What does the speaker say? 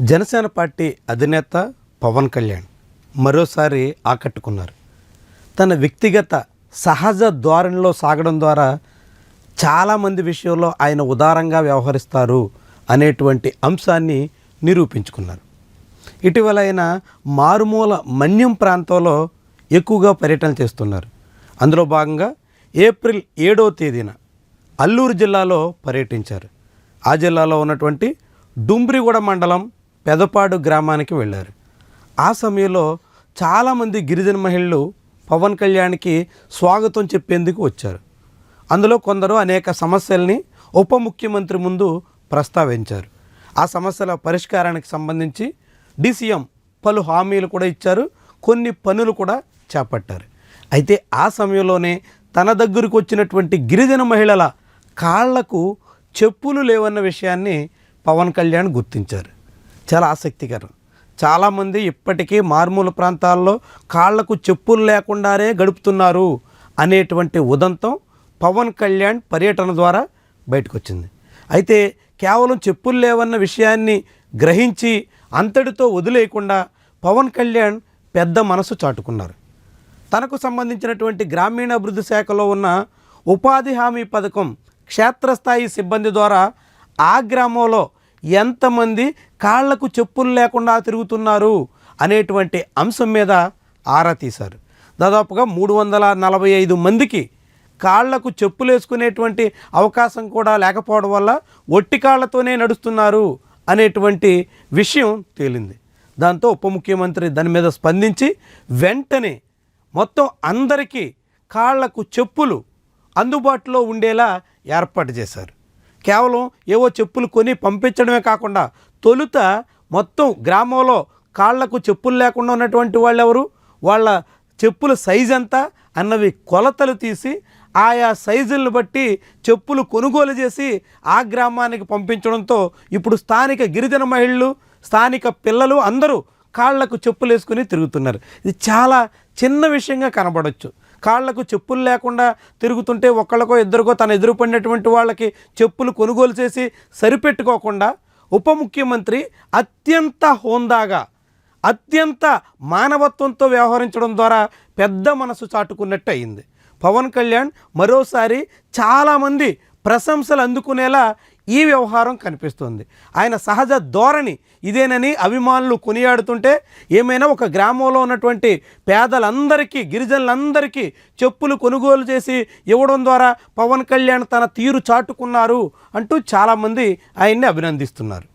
Janasena party అధినేత పవన్ కళ్యాణ్ మరోసారి ఆకట్టుకున్నారు. తన వ్యక్తిగత సహజ ధోరణిలో సాగడం ద్వారా చాలామంది విషయంలో ఆయన ఉదారంగా వ్యవహరిస్తారు అనేటువంటి అంశాన్ని నిరూపించుకున్నారు. ఇటీవల ఆయన మారుమూల మన్యం ప్రాంతంలో ఎక్కువగా పర్యటన చేస్తున్నారు. అందులో భాగంగా ఏప్రిల్ ఏడో తేదీన అల్లూరు జిల్లాలో పర్యటించారు. ఆ జిల్లాలో ఉన్నటువంటి డుంబ్రిగూడ మండలం పెదపాడు గ్రామానికి వెళ్ళారు. ఆ సమయంలో చాలామంది గిరిజన మహిళలు పవన్ కళ్యాణ్కి స్వాగతం చెప్పేందుకు వచ్చారు. అందులో కొందరు అనేక సమస్యల్ని ఉప ముఖ్యమంత్రి ముందు ప్రస్తావించారు. ఆ సమస్యల పరిష్కారానికి సంబంధించి డిసిఎం పలు హామీలు కూడా ఇచ్చారు. కొన్ని పనులు కూడా చేపట్టారు. అయితే ఆ సమయంలోనే తన దగ్గరకు వచ్చినటువంటి గిరిజన మహిళల కాళ్ళకు చెప్పులు లేవన్న విషయాన్ని పవన్ కళ్యాణ్ గుర్తించారు. చాలా ఆసక్తికరం. చాలామంది ఇప్పటికీ మారుమూల ప్రాంతాల్లో కాళ్ళకు చెప్పులు లేకుండానే గడుపుతున్నారు అనేటువంటి ఉదంతం పవన్ కళ్యాణ్ పర్యటన ద్వారా బయటకు వచ్చింది అయితే కేవలం చెప్పులు లేవన్న విషయాన్ని గ్రహించి అంతటితో వదిలేయకుండా పవన్ కళ్యాణ్ పెద్ద మనసు చాటుకున్నారు. తనకు సంబంధించినటువంటి గ్రామీణాభివృద్ధి శాఖలో ఉన్న ఉపాధి హామీ పథకం క్షేత్రస్థాయి సిబ్బంది ద్వారా ఆ గ్రామంలో ఎంతమంది కాళ్ళకు చెప్పులు లేకుండా తిరుగుతున్నారు అనేటువంటి అంశం మీద ఆరా తీశారు. దాదాపుగా మూడు వందల నలభై ఐదు మందికి కాళ్ళకు చెప్పులు వేసుకునేటువంటి అవకాశం కూడా లేకపోవడం వల్ల ఒట్టి కాళ్ళతోనే నడుస్తున్నారు అనేటువంటి విషయం తేలింది. దాంతో ఉప ముఖ్యమంత్రి దాని మీద స్పందించి వెంటనే మొత్తం అందరికీ కాళ్ళకు చెప్పులు అందుబాటులో ఉండేలా ఏర్పాటు చేశారు. కేవలం ఏవో చెప్పులు కొని పంపించడమే కాకుండా తొలుత మొత్తం గ్రామంలో కాళ్ళకు చెప్పులు లేకుండా ఉన్నటువంటి వాళ్ళు ఎవరు వాళ్ళ చెప్పుల సైజ్ ఎంత? అన్నవి కొలతలు తీసి ఆయా సైజులను బట్టి చెప్పులు కొనుగోలు చేసి ఆ గ్రామానికి పంపించడంతో ఇప్పుడు స్థానిక గిరిజన మహిళలు స్థానిక పిల్లలు అందరూ కాళ్ళకు చెప్పులు వేసుకుని తిరుగుతున్నారు. ఇది చాలా చిన్న విషయంగా కనబడవచ్చు కాళ్ళకు చెప్పులు లేకుండా తిరుగుతుంటే ఒక్కళ్ళకో ఇద్దరికో తన ఎదురుపడినటువంటి వాళ్ళకి చెప్పులు కొనుగోలు చేసి సరిపెట్టుకోకుండా ఉప ముఖ్యమంత్రి అత్యంత హోందాగా అత్యంత మానవత్వంతో వ్యవహరించడం ద్వారా పెద్ద మనసు చాటుకున్నట్టు అయింది పవన్ కళ్యాణ్ మరోసారి చాలామంది ప్రశంసలు అందుకునేలా ఈ వ్యవహారం కనిపిస్తుంది. ఆయన సహజ ధోరణి ఇదేనని అభిమానులు కొనియాడుతుంటే ఏమైనా ఒక గ్రామంలో ఉన్నటువంటి పేదలందరికీ గిరిజనులందరికీ చెప్పులు కొనుగోలు చేసి ఇవ్వడం ద్వారా పవన్ కళ్యాణ్ తన తీరు చాటుకున్నారు అంటూ చాలామంది ఆయన్ని అభినందిస్తున్నారు.